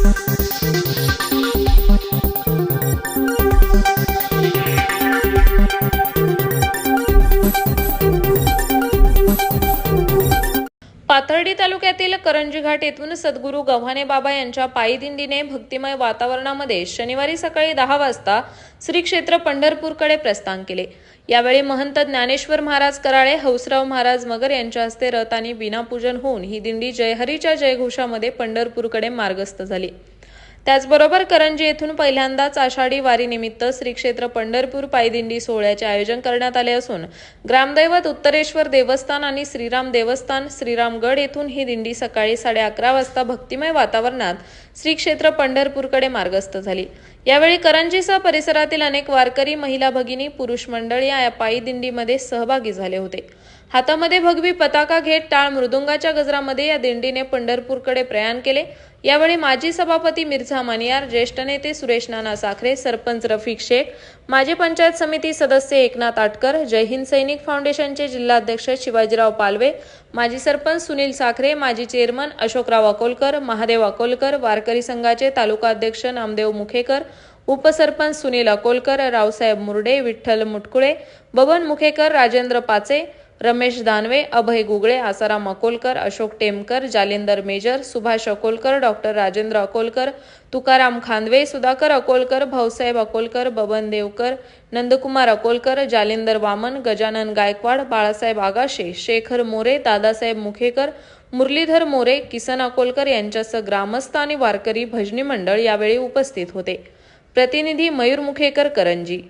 Thank you. Pathardi तालुक्यातील करंजी घाट येथून सद्गुरू गव्हाणे बाबा यांच्या पायी दिंडीने भक्तिमय वातावरणामध्ये शनिवारी सकाळी दहा वाजता श्री क्षेत्र पंढरपूरकडे प्रस्थान केले. यावेळी महंत ज्ञानेश्वर महाराज कराळे हौसराव महाराज मगर यांच्या हस्ते रथ आणि विनापूजन होऊन ही दिंडी जयहरीच्या जयघोषामध्ये पंढरपूरकडे मार्गस्थ झाली. त्याचबरोबर करंजी येथून पहिल्यांदाच आषाढी वारीनिमित्त श्री क्षेत्र पंढरपूर पायदिंडी सोहळ्याचे आयोजन करण्यात आले असून ग्रामदैवत उत्तरेश्वर देवस्थान आणि श्रीराम देवस्थान श्रीरामगड येथून ही दिंडी सकाळी साडे अकरा वाजता भक्तिमय वातावरणात श्री क्षेत्र पंढरपूरकडे मार्गस्थ झाली. यावेळी करंजीसह परिसरातील अनेक वारकरी महिला भगिनी पुरुष मंडळी या पायी दिंडीमध्ये सहभागी झाले होते. हातामध्ये भगवी पताका घेत टाळ मृदुंगाच्या गजरामध्ये या दिंडीने पंढरपूरकडे प्रयाण केले. यावेळी माजी सभापती मिर्झा मानियार ज्येष्ठ नेते सुरेश नाना साखरे सरपंच रफिक शेख माजी पंचायत समिती सदस्य एकनाथ आटकर जय हिंद सैनिक फाउंडेशनचे जिल्हाध्यक्ष शिवाजीराव पालवे माजी सरपंच सुनील साखरे माजी चेअरमन अशोकराव अकोलकर महादेव अकोलकर वारकरी संघाचे तालुका अध्यक्ष नामदेव मुखेकर उपसरपंच सुनील अकोलकर रावसाहेब मुर्डे विठ्ठल मुटकुळे बबन मुखेकर राजेंद्र पाचे रमेश दानवे अभय गुगळे आसाराम अकोलकर अशोक टेमकर जालिंदर मेजर सुभाष अकोलकर डॉक्टर राजेंद्र अकोलकर तुकाराम खांदवे सुधाकर अकोलकर भाऊसाहेब अकोलकर बबन देवकर नंदकुमार अकोलकर जालिंदर वामन गजानन गायकवाड बाळासाहेब आगाशे शेखर मोरे दादासाहेब मुखेकर मुरलीधर मोरे किसन अकोलकर यांच्यासह ग्रामस्थ आणि वारकरी भजनी मंडळ यावेळी उपस्थित होते. प्रतिनिधी मयूर मुखेकर करंजी.